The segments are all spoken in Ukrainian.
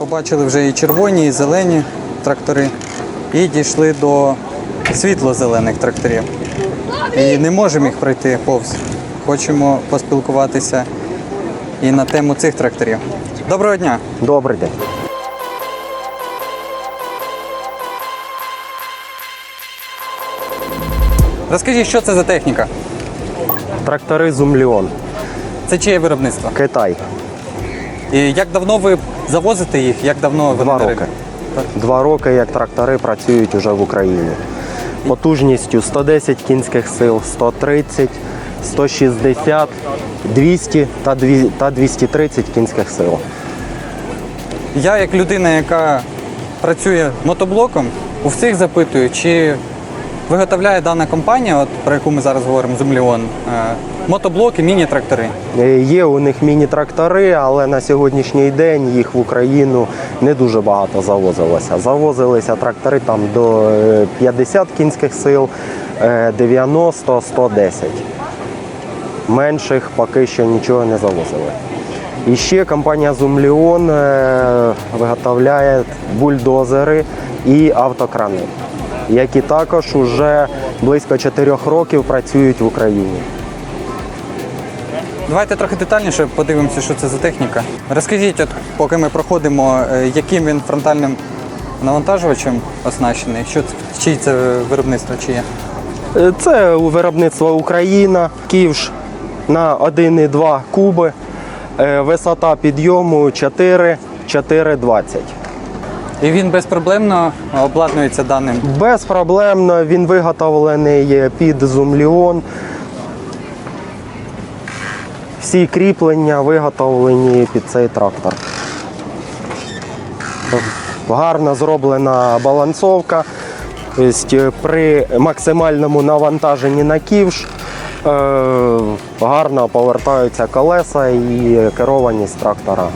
Побачили вже і червоні, і зелені трактори, і дійшли до світло-зелених тракторів. І не можемо їх пройти повз. Хочемо поспілкуватися і на тему цих тракторів. Доброго дня! Добрий день. Розкажіть, що це за техніка? Трактори Зумліон, Це чиє виробництво? Китай. І як давно ви завозите їх? Як давно ви Два на роки. Два роки, як трактори працюють уже в Україні. Потужністю 110 кінських сил, 130, 160, 200 та та 230 кінських сил. Я, як людина, яка працює мотоблоком, у всіх запитую, чи виготовляє дана компанія, от про яку ми зараз говоримо, Зумліон, е, мотоблоки, міні-трактори. Е, Є у них міні-трактори, але на сьогоднішній день їх в Україну не дуже багато завозилося. Завозилися трактори там до е, 50 кінських сил, е, 90, 110. Менших поки що нічого не завозили. І ще компанія Зумліон е, виготовляє бульдозери і автокрани, які також вже близько 4 років працюють в Україні. Давайте трохи детальніше подивимося, що це за техніка. Розкажіть, от, поки ми проходимо, е, яким він фронтальним навантажувачем оснащений, що це- це виробництво чиє? Е, Це у виробництво Україна, ківш на 1,2 куби, Е, висота підйому 4, 4,20. І він безпроблемно обладнується даним. Безпроблемно він виготовлений під зумліон. Всі кріплення виготовлені під цей трактор. Гарно зроблена балансовка. Тобто При максимальному навантаженні на ківш е, гарно повертаються колеса і керованість трактора.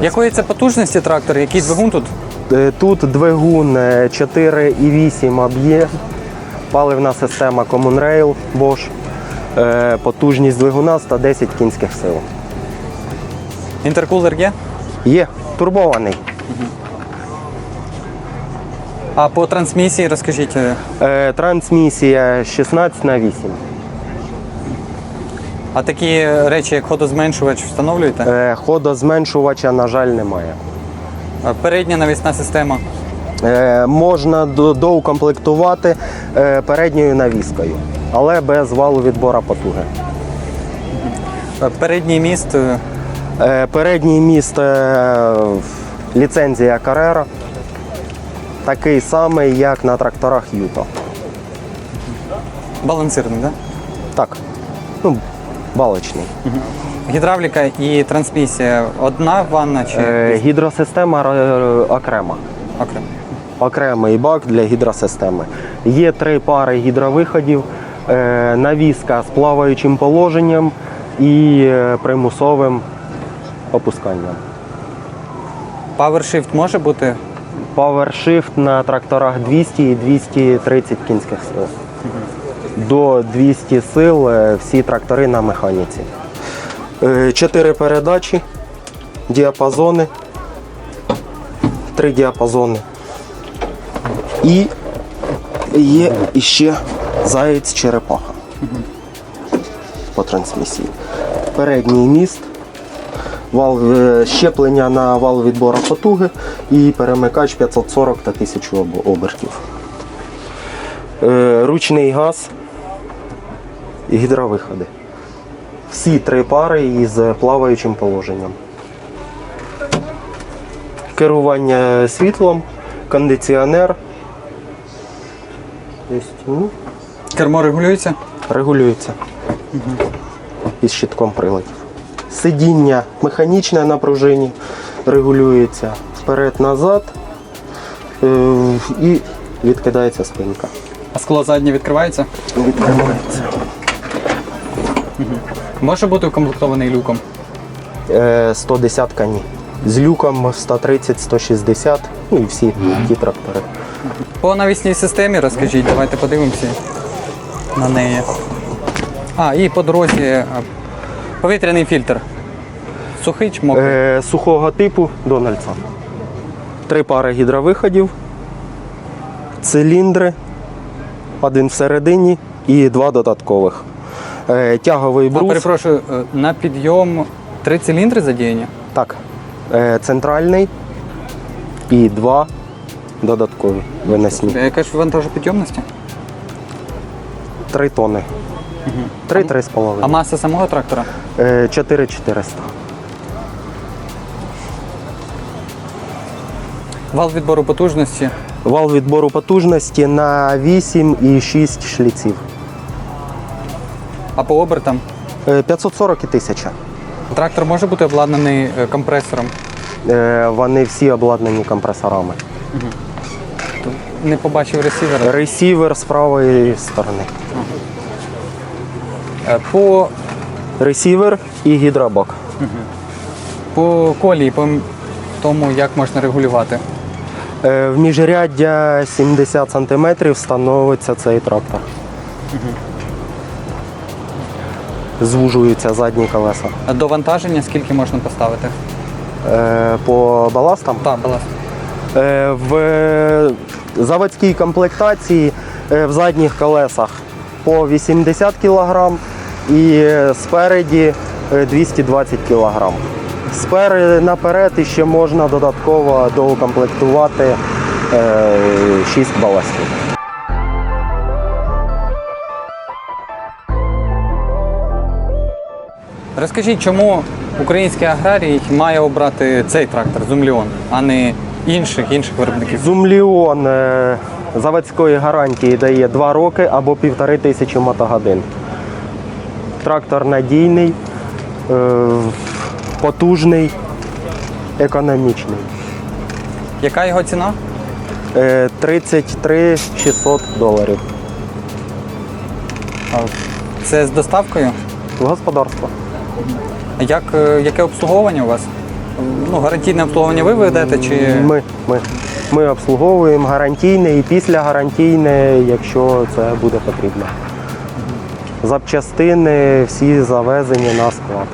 Якої це потужності трактор? Який двигун тут? Е, Тут двигун е, 4,8 об'єм, паливна система Common Rail Bosch, Е, потужність двигуна 110 кінських сил. Інтеркулер є? Є турбований. А по трансмісії розкажіть. е, Е, Трансмісія 16 на 8. А такі речі, як ходозменшувач, встановлюєте? Е, Ходозменшувача, на жаль, немає. Передня навісна система. Е, Можна доукомплектувати е, передньою навіскою, але без валу відбора потуги. Передній міст. е, Е, Передній міст е, ліцензія Carrera. Такий самий, як на тракторах Юто. Балансирний, так? Так, ну, балочний. Гідравліка і трансмісія одна ванна чи Е, Гідросистема е, окрема. окремо? Окремий бак для гідросистеми. Є три пари гідровиходів, е, навіска з плаваючим положенням і е, примусовим опусканням. PowerShift може бути? PowerShift на тракторах 200 і 230 кінських сил. До 200 сил е, всі трактори на механіці. Е, Чотири передачі, діапазони, три діапазони. І є іще заєць черепаха по трансмісії. Передній міст, вал е, щеплення на вал відбору потуги і перемикач 540 та 1000 обертів. Ручний газ і гідровиходи. Всі три пари із плаваючим положенням. Керування світлом, кондиціонер. Кермо регулюється? регулюється із щитком приладів. Сидіння механічне на пружині регулюється вперед-назад е, і відкидається спинка. А скло заднє відкривається? Відкривається. Може бути укомплектований люком. Е, 110 ні. З люком 130-160, ну і всі ті трактори. По навісній системі розкажіть, давайте подивимося на неї. А, і по дорозі повітряний фільтр. Сухий чи мокрий? Е, сухого типу Дональдсон. Три пари гідровиходів, циліндри, один всередині і два додаткових. Е, тяговий А, перепрошую, е, на підйом три циліндри задіяні? Так. Е, центральний і два додаткові винесні. А Яка ж вантажопідйомності? Три тони. Три-три з А маса самого трактора? Е, 4400. Вал відбору потужності. Вал відбору потужності на 8 і 6 шліців. А по обертам? Е, 540 і 1000. Трактор може бути обладнаний е, компресором. Е, Вони всі обладнані компресорами. Не побачив ресівера. Ресівер з правої сторони. Е, По, Ресівер і гідробок. по колії, по тому, як можна регулювати. Е, В міжряддя 70 см становиться цей трактор. Звужуються задні колеса. А До вантаження скільки можна поставити? Е, По баластам Так, баласт. Е, в заводській комплектації е, в задніх колесах по 80 кг і е, спереді е, 220 кг. Спереду наперед ще можна додатково доукомплектувати 6 баластів. Розкажіть, чому український аграрій має обрати цей трактор Зумліон, а не інших інших виробників? Зумліон е, заводської гарантії дає 2 роки або півтори тисячі мотогодин. Трактор надійний, е, потужний, економічний. Яка його ціна? Е, 33 600 доларів. Це з доставкою? В господарство. Як, е, яке обслуговування у вас? Ну, гарантійне обслуговування ви ведете чи Ми, ми, ми обслуговуємо гарантійне і післягарантійне, якщо це буде потрібно. Запчастини всі завезені на склад.